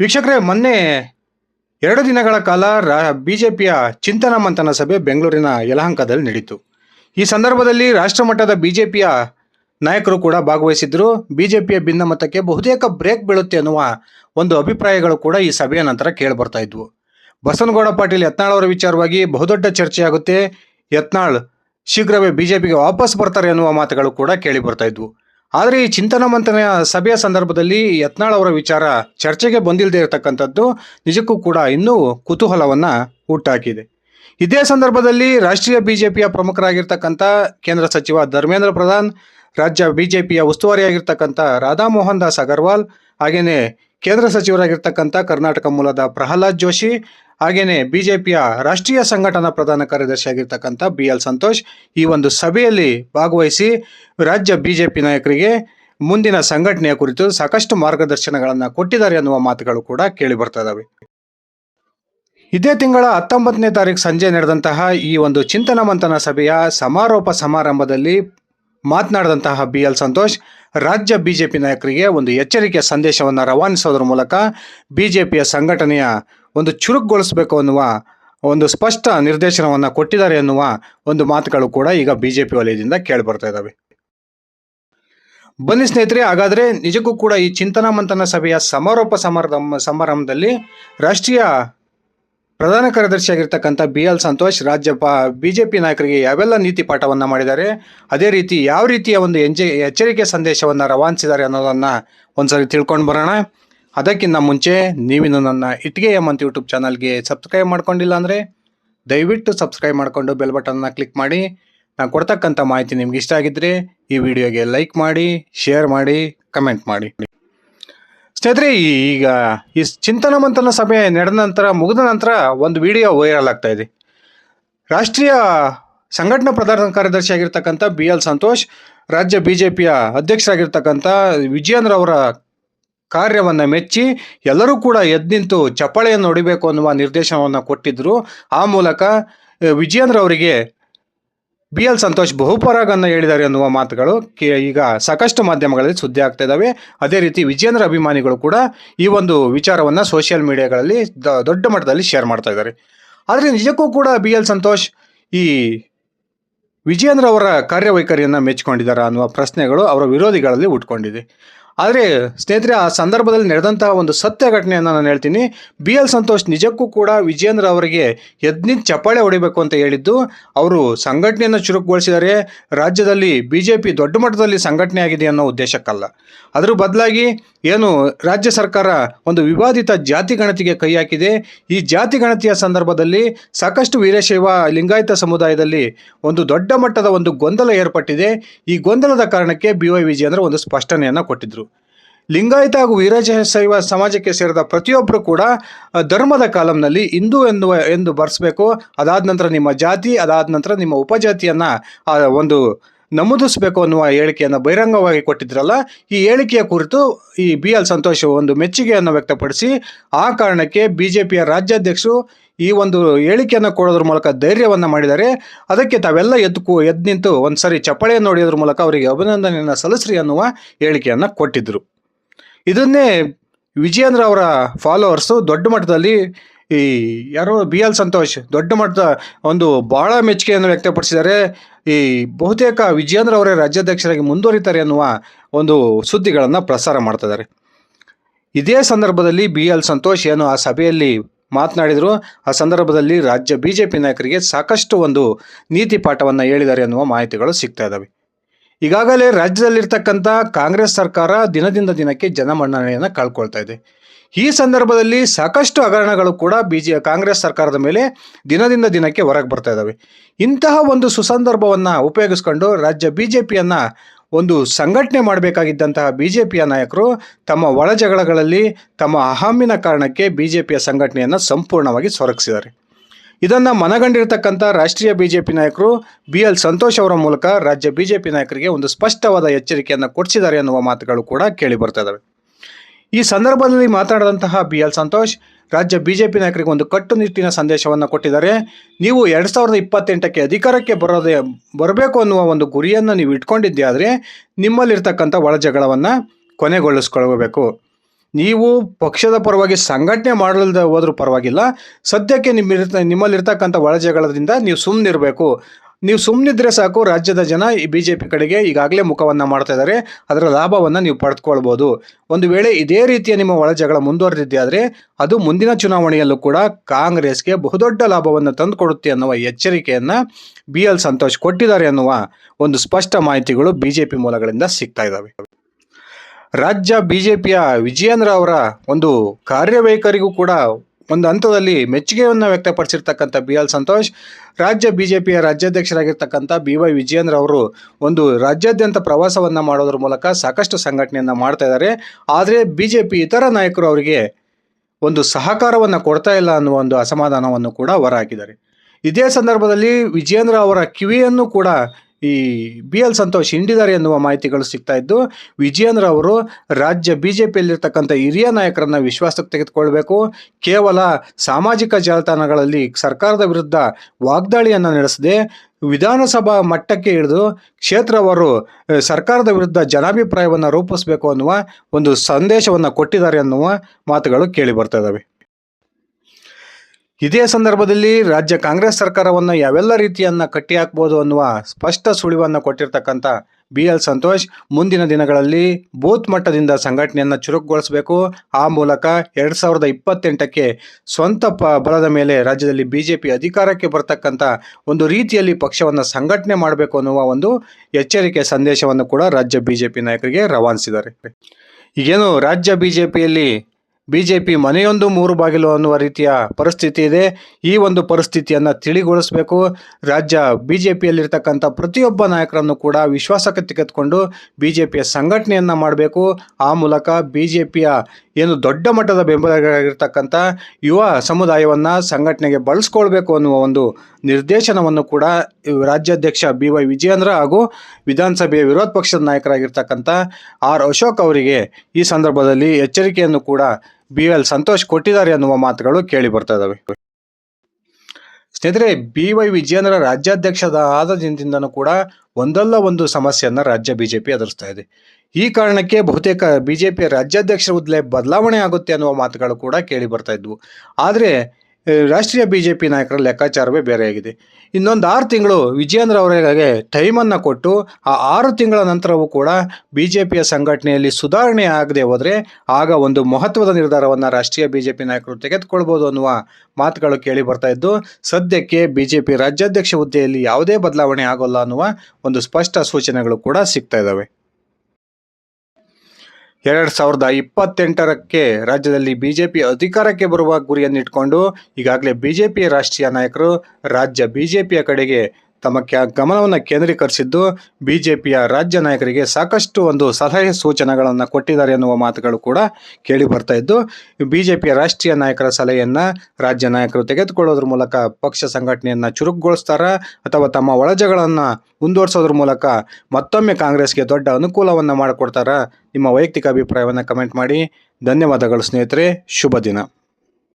ವೀಕ್ಷಕರೇ, ಮೊನ್ನೆ ಎರಡು ದಿನಗಳ ಕಾಲ ರಾ ಬಿ ಜೆ ಪಿಯ ಚಿಂತನ ಮಂಥನ ಸಭೆ ಬೆಂಗಳೂರಿನ ಯಲಹಂಕದಲ್ಲಿ ನಡೀತು. ಈ ಸಂದರ್ಭದಲ್ಲಿ ರಾಷ್ಟ್ರಮಟ್ಟದ ಬಿಜೆಪಿಯ ನಾಯಕರು ಕೂಡ ಭಾಗವಹಿಸಿದ್ರು. ಬಿಜೆಪಿಯ ಭಿನ್ನಮತಕ್ಕೆ ಬಹುತೇಕ ಬ್ರೇಕ್ ಬೀಳುತ್ತೆ ಅನ್ನುವ ಒಂದು ಅಭಿಪ್ರಾಯಗಳು ಕೂಡ ಈ ಸಭೆಯ ನಂತರ ಕೇಳಿ ಬರ್ತಾ ಇದ್ವು. ಬಸವನಗೌಡ ಪಾಟೀಲ್ ಯತ್ನಾಳ್ ಅವರ ವಿಚಾರವಾಗಿ ಬಹುದೊಡ್ಡ ಚರ್ಚೆ ಆಗುತ್ತೆ ಯತ್ನಾಳ್ ಶೀಘ್ರವೇ ಬಿಜೆಪಿಗೆ ವಾಪಸ್ ಬರ್ತಾರೆ ಅನ್ನುವ ಮಾತುಗಳು ಕೂಡ ಕೇಳಿ ಬರ್ತಾ ಇದ್ವು. ಆದರೆ ಈ ಚಿಂತನ ಮಂಥನ ಸಭೆಯ ಸಂದರ್ಭದಲ್ಲಿ ಯತ್ನಾಳ್ ಅವರ ವಿಚಾರ ಚರ್ಚೆಗೆ ಬಂದಿಲ್ಲದೆ ಇರತಕ್ಕಂಥದ್ದು ನಿಜಕ್ಕೂ ಕೂಡ ಇನ್ನೂ ಕುತೂಹಲವನ್ನು ಹುಟ್ಟಾಕಿದೆ. ಇದೇ ಸಂದರ್ಭದಲ್ಲಿ ರಾಷ್ಟ್ರೀಯ ಬಿಜೆಪಿಯ ಪ್ರಮುಖರಾಗಿರ್ತಕ್ಕಂಥ ಕೇಂದ್ರ ಸಚಿವ ಧರ್ಮೇಂದ್ರ ಪ್ರಧಾನ್, ರಾಜ್ಯ ಬಿಜೆಪಿಯ ಉಸ್ತುವಾರಿಯಾಗಿರ್ತಕ್ಕಂಥ ರಾಧಾಮೋಹನ್ ದಾಸ್ ಅಗರ್ವಾಲ್ ಹಾಗೆಯೇ ಕೇಂದ್ರ ಸಚಿವರಾಗಿರ್ತಕ್ಕಂಥ ಕರ್ನಾಟಕ ಮೂಲದ ಪ್ರಹ್ಲಾದ್ ಜೋಶಿ ಹಾಗೇನೆ ಬಿಜೆಪಿಯ ರಾಷ್ಟ್ರೀಯ ಸಂಘಟನಾ ಪ್ರಧಾನ ಕಾರ್ಯದರ್ಶಿಯಾಗಿರ್ತಕ್ಕಂಥ ಬಿ ಎಲ್ ಸಂತೋಷ್ ಈ ಒಂದು ಸಭೆಯಲ್ಲಿ ಭಾಗವಹಿಸಿ ರಾಜ್ಯ ಬಿಜೆಪಿ ನಾಯಕರಿಗೆ ಮುಂದಿನ ಸಂಘಟನೆಯ ಕುರಿತು ಸಾಕಷ್ಟು ಮಾರ್ಗದರ್ಶನಗಳನ್ನು ಕೊಟ್ಟಿದ್ದಾರೆ ಅನ್ನುವ ಮಾತುಗಳು ಕೂಡ ಕೇಳಿ ಬರ್ತಾ ಇದೇ ತಿಂಗಳ ಹತ್ತೊಂಬತ್ತನೇ ತಾರೀಕು ಸಂಜೆ ನಡೆದಂತಹ ಈ ಒಂದು ಚಿಂತನ ಮಂಥನ ಸಭೆಯ ಸಮಾರೋಪ ಸಮಾರಂಭದಲ್ಲಿ ಮಾತನಾಡಿದಂತಹ ಬಿ ಎಲ್ ಸಂತೋಷ್ ರಾಜ್ಯ ಬಿಜೆಪಿ ನಾಯಕರಿಗೆ ಒಂದು ಎಚ್ಚರಿಕೆಯ ಸಂದೇಶವನ್ನು ರವಾನಿಸೋದ್ರ ಮೂಲಕ ಬಿಜೆಪಿಯ ಸಂಘಟನೆಯ ಒಂದು ಚುರುಕುಗೊಳಿಸಬೇಕು ಅನ್ನುವ ಒಂದು ಸ್ಪಷ್ಟ ನಿರ್ದೇಶನವನ್ನು ಕೊಟ್ಟಿದ್ದಾರೆ ಎನ್ನುವ ಒಂದು ಮಾತುಗಳು ಕೂಡ ಈಗ ಬಿಜೆಪಿ ವಲಯದಿಂದ ಕೇಳಿಬರ್ತಾ ಇದ್ದಾವೆ ಬನ್ನಿ ಸ್ನೇಹಿತರೆ, ಹಾಗಾದರೆ ನಿಜಕ್ಕೂ ಕೂಡ ಈ ಚಿಂತನಾ ಮಂಥನ ಸಭೆಯ ಸಮಾರೋಪ ಸಮಾರಂಭ ಸಮಾರಂಭದಲ್ಲಿ ರಾಷ್ಟ್ರೀಯ ಪ್ರಧಾನ ಕಾರ್ಯದರ್ಶಿಯಾಗಿರ್ತಕ್ಕಂಥ ಬಿ ಎಲ್ ಸಂತೋಷ್ ರಾಜ್ಯ ಪ ಬಿಜೆಪಿ ನಾಯಕರಿಗೆ ಯಾವೆಲ್ಲ ನೀತಿ ಪಾಠವನ್ನು ಮಾಡಿದ್ದಾರೆ, ಅದೇ ರೀತಿ ಯಾವ ರೀತಿಯ ಒಂದು ಎಂಜೆ, ಎಚ್ಚರಿಕೆ ಸಂದೇಶವನ್ನು ರವಾನಿಸಿದ್ದಾರೆ ಅನ್ನೋದನ್ನು ಒಂದ್ಸರಿ ತಿಳ್ಕೊಂಡು ಬರೋಣ. ಅದಕ್ಕಿಂತ ಮುಂಚೆ ನೀವಿನ್ನು ನನ್ನ ಇಟ್ಟಿಗೆ ಎಂ ಅಂತ ಯೂಟ್ಯೂಬ್ ಚಾನಲ್ಗೆ ಸಬ್ಸ್ಕ್ರೈಬ್ ಮಾಡ್ಕೊಂಡಿಲ್ಲ ಅಂದರೆ ದಯವಿಟ್ಟು ಸಬ್ಸ್ಕ್ರೈಬ್ ಮಾಡಿಕೊಂಡು ಬೆಲ್ ಬಟನ್ನ ಕ್ಲಿಕ್ ಮಾಡಿ. ನಾನು ಕೊಡ್ತಕ್ಕಂಥ ಮಾಹಿತಿ ನಿಮ್ಗೆ ಇಷ್ಟ ಆಗಿದ್ದರೆ ಈ ವಿಡಿಯೋಗೆ ಲೈಕ್ ಮಾಡಿ, ಶೇರ್ ಮಾಡಿ, ಕಮೆಂಟ್ ಮಾಡಿ. ಸ್ನೇಹಿತರೆ, ಈಗ ಈ ಚಿಂತನ ಮಂಥನ ಸಭೆ ನಡೆದ ನಂತರ, ಮುಗಿದ ನಂತರ ಒಂದು ವಿಡಿಯೋ ವೈರಲ್ ಆಗ್ತಾ ಇದೆ. ರಾಷ್ಟ್ರೀಯ ಸಂಘಟನಾ ಪ್ರಧಾನ ಕಾರ್ಯದರ್ಶಿ ಆಗಿರ್ತಕ್ಕಂಥ ಬಿ ಎಲ್ ಸಂತೋಷ್, ರಾಜ್ಯ ಬಿ ಜೆ ಪಿಯ ಅಧ್ಯಕ್ಷರಾಗಿರ್ತಕ್ಕಂಥ ವಿಜಯೇಂದ್ರ ಅವರ ಕಾರ್ಯವನ್ನು ಮೆಚ್ಚಿ, ಎಲ್ಲರೂ ಕೂಡ ಎದ್ದು ನಿಂತು ಚಪ್ಪಾಳೆಯನ್ನು ಹೊಡಿಬೇಕು ಅನ್ನುವ ನಿರ್ದೇಶನವನ್ನು ಕೊಟ್ಟಿದ್ದರು ಆ ಮೂಲಕ ವಿಜಯೇಂದ್ರ ಅವರಿಗೆ ಬಿ ಎಲ್ ಸಂತೋಷ್ ಬಹುಪರಾಗನ್ನು ಹೇಳಿದ್ದಾರೆ ಅನ್ನುವ ಮಾತುಗಳು ಈಗ ಸಾಕಷ್ಟು ಮಾಧ್ಯಮಗಳಲ್ಲಿ ಸುದ್ದಿ ಆಗ್ತಾ ಇದ್ದಾವೆ ಅದೇ ರೀತಿ ವಿಜೇಂದ್ರ ಅಭಿಮಾನಿಗಳು ಕೂಡ ಈ ಒಂದು ವಿಚಾರವನ್ನು ಸೋಷಿಯಲ್ ಮೀಡಿಯಾಗಳಲ್ಲಿ ದೊಡ್ಡ ಮಟ್ಟದಲ್ಲಿ ಶೇರ್ ಮಾಡ್ತಾ ಇದ್ದಾರೆ. ಆದರೆ ನಿಜಕ್ಕೂ ಕೂಡ ಬಿ ಎಲ್ ಸಂತೋಷ್ ಈ ವಿಜೇಂದ್ರ ಅವರ ಕಾರ್ಯವೈಖರಿಯನ್ನು ಮೆಚ್ಚಿಕೊಂಡಿದ್ದಾರೆ ಅನ್ನುವ ಪ್ರಶ್ನೆಗಳು ಅವರ ವಿರೋಧಿಗಳಲ್ಲಿ ಉಟ್ಕೊಂಡಿದೆ. ಆದರೆ ಸ್ನೇಹಿತರೆ, ಆ ಸಂದರ್ಭದಲ್ಲಿ ನಡೆದಂತಹ ಒಂದು ಸತ್ಯ ಘಟನೆಯನ್ನು ನಾನು ಹೇಳ್ತೀನಿ. ಬಿ ಎಲ್ ಸಂತೋಷ್ ನಿಜಕ್ಕೂ ಕೂಡ ವಿಜೇಂದ್ರ ಅವರಿಗೆ ಎದ್ನಿಂದ ಚಪ್ಪಾಳೆ ಹೊಡಿಬೇಕು ಅಂತ ಹೇಳಿದ್ದು, ಅವರು ಸಂಘಟನೆಯನ್ನು ಚುರುಕುಗೊಳಿಸಿದರೆ ರಾಜ್ಯದಲ್ಲಿ ಬಿ ಜೆ ಪಿ ದೊಡ್ಡ ಮಟ್ಟದಲ್ಲಿ ಸಂಘಟನೆ ಆಗಿದೆ ಅನ್ನೋ ಉದ್ದೇಶಕ್ಕಲ್ಲ. ಅದರ ಬದಲಾಗಿ ಏನು ರಾಜ್ಯ ಸರ್ಕಾರ ಒಂದು ವಿವಾದಿತ ಜಾತಿ ಗಣತಿಗೆ ಕೈ ಹಾಕಿದೆ. ಈ ಜಾತಿ ಗಣತಿಯ ಸಂದರ್ಭದಲ್ಲಿ ಸಾಕಷ್ಟು ವೀರಶೈವ ಲಿಂಗಾಯತ ಸಮುದಾಯದಲ್ಲಿ ಒಂದು ದೊಡ್ಡ ಮಟ್ಟದ ಒಂದು ಗೊಂದಲ ಏರ್ಪಟ್ಟಿದೆ. ಈ ಗೊಂದಲದ ಕಾರಣಕ್ಕೆ ಬಿ ವೈ ವಿಜಯೇಂದ್ರ ಒಂದು ಸ್ಪಷ್ಟನೆಯನ್ನು ಕೊಟ್ಟಿದ್ದರು ಲಿಂಗಾಯತ ಹಾಗೂ ವೀರಶೈವ ಸಮಾಜಕ್ಕೆ ಸೇರಿದ ಪ್ರತಿಯೊಬ್ಬರು ಕೂಡ ಧರ್ಮದ ಕಾಲಂನಲ್ಲಿ ಹಿಂದೂ ಎನ್ನುವ, ಎಂದು ಬರೆಸಬೇಕು. ಅದಾದ ನಂತರ ನಿಮ್ಮ ಜಾತಿ, ಅದಾದ ನಂತರ ನಿಮ್ಮ ಉಪಜಾತಿಯನ್ನು ಒಂದು ನಮೂದಿಸಬೇಕು ಅನ್ನುವ ಹೇಳಿಕೆಯನ್ನು ಬಹಿರಂಗವಾಗಿ ಕೊಟ್ಟಿದ್ರಲ್ಲ, ಈ ಹೇಳಿಕೆಯ ಕುರಿತು ಈ ಬಿ ಎಲ್ ಸಂತೋಷ್ ಒಂದು ಮೆಚ್ಚುಗೆಯನ್ನು ವ್ಯಕ್ತಪಡಿಸಿ, ಆ ಕಾರಣಕ್ಕೆ ಬಿ ಜೆ ಪಿಯ ರಾಜ್ಯಾಧ್ಯಕ್ಷರು ಈ ಒಂದು ಹೇಳಿಕೆಯನ್ನು ಕೊಡೋದ್ರ ಮೂಲಕ ಧೈರ್ಯವನ್ನು ಮಾಡಿದ್ದಾರೆ. ಅದಕ್ಕೆ ತಾವೆಲ್ಲ ಎದ್ದು ಎದ್ದು ನಿಂತು ಒಂದು ಸರಿ ಚಪ್ಪಳೆಯನ್ನು ಹೊಡೆಯೋದ್ರ ಮೂಲಕ ಅವರಿಗೆ ಅಭಿನಂದನೆಯನ್ನು ಸಲ್ಲಿಸ್ರಿ ಅನ್ನುವ ಹೇಳಿಕೆಯನ್ನು ಕೊಟ್ಟಿದ್ದರು ಇದನ್ನೇ ವಿಜಯೇಂದ್ರ ಅವರ ಫಾಲೋವರ್ಸು ದೊಡ್ಡ ಮಟ್ಟದಲ್ಲಿ ಈ ಯಾರೋ ಬಿ ಎಲ್ ಸಂತೋಷ್ ದೊಡ್ಡ ಮಟ್ಟದ ಒಂದು ಭಾಳ ಮೆಚ್ಚುಗೆಯನ್ನು ವ್ಯಕ್ತಪಡಿಸಿದ್ದಾರೆ. ಈ ಬಹುತೇಕ ವಿಜಯೇಂದ್ರ ಅವರೇ ರಾಜ್ಯಾಧ್ಯಕ್ಷರಾಗಿ ಮುಂದುವರಿತಾರೆ ಎನ್ನುವ ಒಂದು ಸುದ್ದಿಗಳನ್ನು ಪ್ರಸಾರ ಮಾಡ್ತಿದ್ದಾರೆ ಇದೇ ಸಂದರ್ಭದಲ್ಲಿ ಬಿ ಎಲ್ ಸಂತೋಷ್ ಏನು ಆ ಸಭೆಯಲ್ಲಿ ಮಾತನಾಡಿದರು. ಆ ಸಂದರ್ಭದಲ್ಲಿ ರಾಜ್ಯ ಬಿ ಜೆ ಪಿ ನಾಯಕರಿಗೆ ಸಾಕಷ್ಟು ಒಂದು ನೀತಿ ಪಾಠವನ್ನು ಹೇಳಿದ್ದಾರೆ ಎನ್ನುವ ಮಾಹಿತಿಗಳು ಸಿಗ್ತಾ ಇದ್ದಾವೆ. ಈಗಾಗಲೇ ರಾಜ್ಯದಲ್ಲಿರ್ತಕ್ಕಂಥ ಕಾಂಗ್ರೆಸ್ ಸರ್ಕಾರ ದಿನದಿಂದ ದಿನಕ್ಕೆ ಜನಮನ್ನಣೆಯನ್ನು ಕಳ್ಕೊಳ್ತಾ ಇದೆ. ಈ ಸಂದರ್ಭದಲ್ಲಿ ಸಾಕಷ್ಟು ಹಗರಣಗಳು ಕೂಡ ಬಿ ಜೆ ಕಾಂಗ್ರೆಸ್ ಸರ್ಕಾರದ ಮೇಲೆ ದಿನದಿಂದ ದಿನಕ್ಕೆ ಹೊರಗೆ ಬರ್ತಾ ಇದ್ದಾವೆ ಇಂತಹ ಒಂದು ಸುಸಂದರ್ಭವನ್ನು ಉಪಯೋಗಿಸ್ಕೊಂಡು ರಾಜ್ಯ ಬಿ ಜೆ ಪಿಯನ್ನು ಒಂದು ಸಂಘಟನೆ ಮಾಡಬೇಕಾಗಿದ್ದಂತಹ ಬಿ ಜೆ ಪಿಯ ನಾಯಕರು ತಮ್ಮ ಒಳ ಜಗಳಗಳಲ್ಲಿ ತಮ್ಮ ಅಹಮ್ಮಿನ ಕಾರಣಕ್ಕೆ ಬಿ ಜೆ ಪಿಯ ಸಂಘಟನೆಯನ್ನು ಸಂಪೂರ್ಣವಾಗಿ ಸೊರಗಿಸಿದ್ದಾರೆ ಇದನ್ನು ಮನಗಂಡಿರತಕ್ಕಂಥ ರಾಷ್ಟ್ರೀಯ ಬಿಜೆಪಿ ನಾಯಕರು ಬಿ ಎಲ್ ಸಂತೋಷ್ ಅವರ ಮೂಲಕ ರಾಜ್ಯ ಬಿಜೆಪಿ ನಾಯಕರಿಗೆ ಒಂದು ಸ್ಪಷ್ಟವಾದ ಎಚ್ಚರಿಕೆಯನ್ನು ಕೊಡಿಸಿದ್ದಾರೆ ಎನ್ನುವ ಮಾತುಗಳು ಕೂಡ ಕೇಳಿ ಬರ್ತಾ ಈ ಸಂದರ್ಭದಲ್ಲಿ ಮಾತನಾಡಿದಂತಹ ಬಿ ಎಲ್ ಸಂತೋಷ್, ರಾಜ್ಯ ಬಿಜೆಪಿ ನಾಯಕರಿಗೆ ಒಂದು ಕಟ್ಟುನಿಟ್ಟಿನ ಸಂದೇಶವನ್ನು ಕೊಟ್ಟಿದ್ದಾರೆ. ನೀವು ಎರಡು ಸಾವಿರದ ಇಪ್ಪತ್ತೆಂಟಕ್ಕೆ ಅಧಿಕಾರಕ್ಕೆ ಬರೋದೇ, ಬರಬೇಕು ಅನ್ನುವ ಒಂದು ಗುರಿಯನ್ನು ನೀವು ಇಟ್ಕೊಂಡಿದ್ದೆ ಆದರೆ ನಿಮ್ಮಲ್ಲಿರ್ತಕ್ಕಂಥ ಒಳಜಗಳವನ್ನು ಕೊನೆಗೊಳಿಸ್ಕೊಳ್ಬೇಕು. ನೀವು ಪಕ್ಷದ ಪರವಾಗಿ ಸಂಘಟನೆ ಮಾಡಲ್ದ ಹೋದರೂ ಪರವಾಗಿಲ್ಲ. ಸದ್ಯಕ್ಕೆ ನಿಮ್ಮ ನಿಮ್ಮಲ್ಲಿರ್ತಕ್ಕಂಥ ಒಳಜಗಳದಿಂದ ನೀವು ಸುಮ್ಮನಿರಬೇಕು ನೀವು ಸುಮ್ಮನಿದ್ರೆ ಸಾಕು, ರಾಜ್ಯದ ಜನ ಈ ಬಿ ಜೆ ಪಿ ಕಡೆಗೆ ಈಗಾಗಲೇ ಮುಖವನ್ನು ಮಾಡ್ತಾ ಇದ್ದಾರೆ. ಅದರ ಲಾಭವನ್ನು ನೀವು ಪಡೆದುಕೊಳ್ಬೋದು. ಒಂದು ವೇಳೆ ಇದೇ ರೀತಿಯ ನಿಮ್ಮ ಒಳಜಗಳ ಮುಂದುವರೆದಿದ್ದೆ ಆದರೆ ಅದು ಮುಂದಿನ ಚುನಾವಣೆಯಲ್ಲೂ ಕೂಡ ಕಾಂಗ್ರೆಸ್ಗೆ ಬಹುದೊಡ್ಡ ಲಾಭವನ್ನು ತಂದುಕೊಡುತ್ತೆ ಅನ್ನುವ ಎಚ್ಚರಿಕೆಯನ್ನು ಬಿ ಎಲ್ ಸಂತೋಷ್ ಕೊಟ್ಟಿದ್ದಾರೆ ಅನ್ನುವ ಒಂದು ಸ್ಪಷ್ಟ ಮಾಹಿತಿಗಳು ಬಿ ಜೆ ಪಿ ಮೂಲಗಳಿಂದ ಸಿಗ್ತಾ ಇದ್ದಾವೆ. ರಾಜ್ಯ ಬಿಜೆಪಿಯ ವಿಜಯೇಂದ್ರ ಅವರ ಒಂದು ಕಾರ್ಯವೈಖರಿಗೂ ಕೂಡ ಒಂದು ಹಂತದಲ್ಲಿ ಮೆಚ್ಚುಗೆಯನ್ನು ವ್ಯಕ್ತಪಡಿಸಿರ್ತಕ್ಕಂಥ ಬಿ ಎಲ್ ಸಂತೋಷ್, ರಾಜ್ಯ ಬಿ ಜೆ ಪಿಯ ರಾಜ್ಯಾಧ್ಯಕ್ಷರಾಗಿರ್ತಕ್ಕಂಥ ಬಿ ವೈ ವಿಜಯೇಂದ್ರ ಅವರು ಒಂದು ರಾಜ್ಯಾದ್ಯಂತ ಪ್ರವಾಸವನ್ನು ಮಾಡೋದ್ರ ಮೂಲಕ ಸಾಕಷ್ಟು ಸಂಘಟನೆಯನ್ನು ಮಾಡ್ತಾ ಇದ್ದಾರೆ. ಆದರೆ ಬಿ ಜೆ ಪಿ ಇತರ ನಾಯಕರು ಅವರಿಗೆ ಒಂದು ಸಹಕಾರವನ್ನು ಕೊಡ್ತಾ ಇಲ್ಲ ಅನ್ನುವ ಒಂದು ಅಸಮಾಧಾನವನ್ನು ಕೂಡ ಹೊರಹಾಕಿದ್ದಾರೆ. ಇದೇ ಸಂದರ್ಭದಲ್ಲಿ ವಿಜಯೇಂದ್ರ ಅವರ ಕಿವಿಯನ್ನು ಕೂಡ ಈ ಬಿ ಎಲ್ ಸಂತೋಷ್ ಹಿಂಡಿದ್ದಾರೆ ಎನ್ನುವ ಮಾಹಿತಿಗಳು ಸಿಗ್ತಾ ಇದ್ದು, ವಿಜಯೇಂದ್ರ ಅವರು ರಾಜ್ಯ ಬಿ ಜೆ ಪಿಯಲ್ಲಿರ್ತಕ್ಕಂಥ ಹಿರಿಯ ನಾಯಕರನ್ನ ವಿಶ್ವಾಸಕ್ಕೆ ತೆಗೆದುಕೊಳ್ಬೇಕು. ಕೇವಲ ಸಾಮಾಜಿಕ ಜಾಲತಾಣಗಳಲ್ಲಿ ಸರ್ಕಾರದ ವಿರುದ್ಧ ವಾಗ್ದಾಳಿಯನ್ನು ನಡೆಸದೆ ವಿಧಾನಸಭಾ ಮಟ್ಟಕ್ಕೆ ಇಳಿದು ಕ್ಷೇತ್ರವರು ಸರ್ಕಾರದ ವಿರುದ್ಧ ಜನಾಭಿಪ್ರಾಯವನ್ನು ರೂಪಿಸಬೇಕು ಅನ್ನುವ ಒಂದು ಸಂದೇಶವನ್ನು ಕೊಟ್ಟಿದ್ದಾರೆ ಅನ್ನುವ ಮಾತುಗಳು ಕೇಳಿ ಬರ್ತಾ ಇದ್ದಾವೆ ಇದೇ ಸಂದರ್ಭದಲ್ಲಿ ರಾಜ್ಯ ಕಾಂಗ್ರೆಸ್ ಸರ್ಕಾರವನ್ನು ಯಾವೆಲ್ಲ ರೀತಿಯನ್ನ ಕಟ್ಟಿ ಹಾಕ್ಬೋದು ಅನ್ನುವ ಸ್ಪಷ್ಟ ಸುಳಿವನ್ನು ಕೊಟ್ಟಿರ್ತಕ್ಕಂಥ ಬಿ ಎಲ್ ಸಂತೋಷ್ ಮುಂದಿನ ದಿನಗಳಲ್ಲಿ ಬೂತ್ ಮಟ್ಟದಿಂದ ಸಂಘಟನೆಯನ್ನು ಚುರುಕುಗೊಳಿಸಬೇಕು. ಆ ಮೂಲಕ ಎರಡು ಸಾವಿರದ ಇಪ್ಪತ್ತೆಂಟಕ್ಕೆ ಸ್ವಂತ ಪ ಬಲದ ಮೇಲೆ ರಾಜ್ಯದಲ್ಲಿ ಬಿ ಜೆ ಪಿ ಅಧಿಕಾರಕ್ಕೆ ಬರ್ತಕ್ಕಂಥ ಒಂದು ರೀತಿಯಲ್ಲಿ ಪಕ್ಷವನ್ನು ಸಂಘಟನೆ ಮಾಡಬೇಕು ಅನ್ನುವ ಒಂದು ಎಚ್ಚರಿಕೆ ಸಂದೇಶವನ್ನು ಕೂಡ ರಾಜ್ಯ ಬಿ ಜೆ ಪಿ ನಾಯಕರಿಗೆ ರವಾನಿಸಿದ್ದಾರೆ. ಈಗೇನು ರಾಜ್ಯ ಬಿ ಜೆ ಪಿಯಲ್ಲಿ ಬಿ ಜೆ ಪಿ ಮನೆಯೊಂದು ಮೂರು ಬಾಗಿಲು ಅನ್ನುವ ರೀತಿಯ ಪರಿಸ್ಥಿತಿ ಇದೆ. ಈ ಒಂದು ಪರಿಸ್ಥಿತಿಯನ್ನು ತಿಳಿಗೊಳಿಸಬೇಕು. ರಾಜ್ಯ ಬಿ ಜೆ ಪಿಯಲ್ಲಿರ್ತಕ್ಕಂಥ ಪ್ರತಿಯೊಬ್ಬ ನಾಯಕರನ್ನು ಕೂಡ ವಿಶ್ವಾಸಕ್ಕೆ ತೆಗೆದುಕೊಂಡು ಬಿ ಜೆ ಪಿಯ ಸಂಘಟನೆಯನ್ನು ಮಾಡಬೇಕು. ಆ ಮೂಲಕ ಬಿ ಜೆ ಪಿಯ ಏನು ದೊಡ್ಡ ಮಟ್ಟದ ಬೆಂಬಲಿಗರಾಗಿರ್ತಕ್ಕಂಥ ಯುವ ಸಮುದಾಯವನ್ನು ಸಂಘಟನೆಗೆ ಬಳಸ್ಕೊಳ್ಬೇಕು ಅನ್ನುವ ಒಂದು ನಿರ್ದೇಶನವನ್ನು ಕೂಡ ರಾಜ್ಯಾಧ್ಯಕ್ಷ ಬಿ ವೈ ವಿಜಯೇಂದ್ರ ಹಾಗೂ ವಿಧಾನಸಭೆಯ ವಿರೋಧ ಪಕ್ಷದ ನಾಯಕರಾಗಿರ್ತಕ್ಕಂಥ ಆರ್ ಅಶೋಕ್ ಅವರಿಗೆ ಈ ಸಂದರ್ಭದಲ್ಲಿ ಎಚ್ಚರಿಕೆಯನ್ನು ಕೂಡ ಬಿ ಎಲ್ ಸಂತೋಷ್ ಕೊಟ್ಟಿದ್ದಾರೆ ಅನ್ನುವ ಮಾತುಗಳು ಕೇಳಿ ಬರ್ತಾ ಇದ್ದಾವೆ ಸ್ನೇಹಿತರೆ, ಬಿ ವೈ ವಿಜಯೇಂದ್ರ ರಾಜ್ಯಾಧ್ಯಕ್ಷದ ಆದ ದಿನದಿಂದನೂ ಕೂಡ ಒಂದಲ್ಲ ಒಂದು ಸಮಸ್ಯೆಯನ್ನು ರಾಜ್ಯ ಬಿಜೆಪಿ ಎದುರಿಸ್ತಾ ಇದೆ. ಈ ಕಾರಣಕ್ಕೆ ಬಹುತೇಕ ಬಿಜೆಪಿ ರಾಜ್ಯಾಧ್ಯಕ್ಷರ ಹುದ್ದೆ ಬದಲಾವಣೆ ಆಗುತ್ತೆ ಅನ್ನುವ ಮಾತುಗಳು ಕೂಡ ಕೇಳಿ ಬರ್ತಾ ಇದ್ವು. ಆದರೆ ರಾಷ್ಟ್ರೀಯ ಬಿಜೆಪಿ ನಾಯಕರ ಲೆಕ್ಕಾಚಾರವೇ ಬೇರೆಯಾಗಿದೆ. ಇನ್ನೊಂದು ಆರು ತಿಂಗಳು ವಿಜಯೇಂದ್ರ ಅವರಿಗೆ ಟೈಮನ್ನು ಕೊಟ್ಟು, ಆ ಆರು ತಿಂಗಳ ನಂತರವೂ ಕೂಡ ಬಿ ಜೆ ಪಿಯ ಸಂಘಟನೆಯಲ್ಲಿ ಸುಧಾರಣೆ ಆಗದೆ ಹೋದರೆ ಆಗ ಒಂದು ಮಹತ್ವದ ನಿರ್ಧಾರವನ್ನು ರಾಷ್ಟ್ರೀಯ ಬಿ ಜೆ ಪಿ ನಾಯಕರು ತೆಗೆದುಕೊಳ್ಬೋದು ಅನ್ನುವ ಮಾತುಗಳು ಕೇಳಿ ಬರ್ತಾ ಇದ್ದು, ಸದ್ಯಕ್ಕೆ ಬಿ ಜೆ ಪಿ ರಾಜ್ಯಾಧ್ಯಕ್ಷ ಹುದ್ದೆಯಲ್ಲಿ ಯಾವುದೇ ಬದಲಾವಣೆ ಆಗೋಲ್ಲ ಅನ್ನುವ ಒಂದು ಸ್ಪಷ್ಟ ಸೂಚನೆಗಳು ಕೂಡ ಸಿಗ್ತಾ ಇದ್ದಾವೆ ಎರಡು ಸಾವಿರದ ಇಪ್ಪತ್ತೆಂಟರಕ್ಕೆ ರಾಜ್ಯದಲ್ಲಿ ಬಿಜೆಪಿ ಅಧಿಕಾರಕ್ಕೆ ಬರುವ ಗುರಿಯನ್ನಿಟ್ಕೊಂಡು ಈಗಾಗಲೇ ಬಿಜೆಪಿ ರಾಷ್ಟ್ರೀಯ ನಾಯಕರು ರಾಜ್ಯ ಬಿಜೆಪಿಯ ಕಡೆಗೆ ತಮ್ಮ ಗಮನವನ್ನು ಕೇಂದ್ರೀಕರಿಸಿದ್ದು ಬಿಜೆಪಿಯ ರಾಜ್ಯ ನಾಯಕರಿಗೆ ಸಾಕಷ್ಟು ಒಂದು ಸಲಹೆ ಸೂಚನೆಗಳನ್ನು ಕೊಟ್ಟಿದ್ದಾರೆ ಎನ್ನುವ ಮಾತುಗಳು ಕೂಡ ಕೇಳಿ ಬರ್ತಾ ಇದ್ದು, ಬಿಜೆಪಿಯ ರಾಷ್ಟ್ರೀಯ ನಾಯಕರ ಸಲಹೆಯನ್ನು ರಾಜ್ಯ ನಾಯಕರು ತೆಗೆದುಕೊಳ್ಳೋದ್ರ ಮೂಲಕ ಪಕ್ಷ ಸಂಘಟನೆಯನ್ನು ಚುರುಕುಗೊಳಿಸ್ತಾರ ಅಥವಾ ತಮ್ಮ ಒಳಜಗಳನ್ನು ಮುಂದುವರಿಸೋದ್ರ ಮೂಲಕ ಮತ್ತೊಮ್ಮೆ ಕಾಂಗ್ರೆಸ್ಗೆ ದೊಡ್ಡ ಅನುಕೂಲವನ್ನು ಮಾಡಿಕೊಡ್ತಾರ? ನಿಮ್ಮ ವೈಯಕ್ತಿಕ ಅಭಿಪ್ರಾಯವನ್ನು ಕಮೆಂಟ್ ಮಾಡಿ. ಧನ್ಯವಾದಗಳು ಸ್ನೇಹಿತರೆ. ಶುಭ ದಿನ.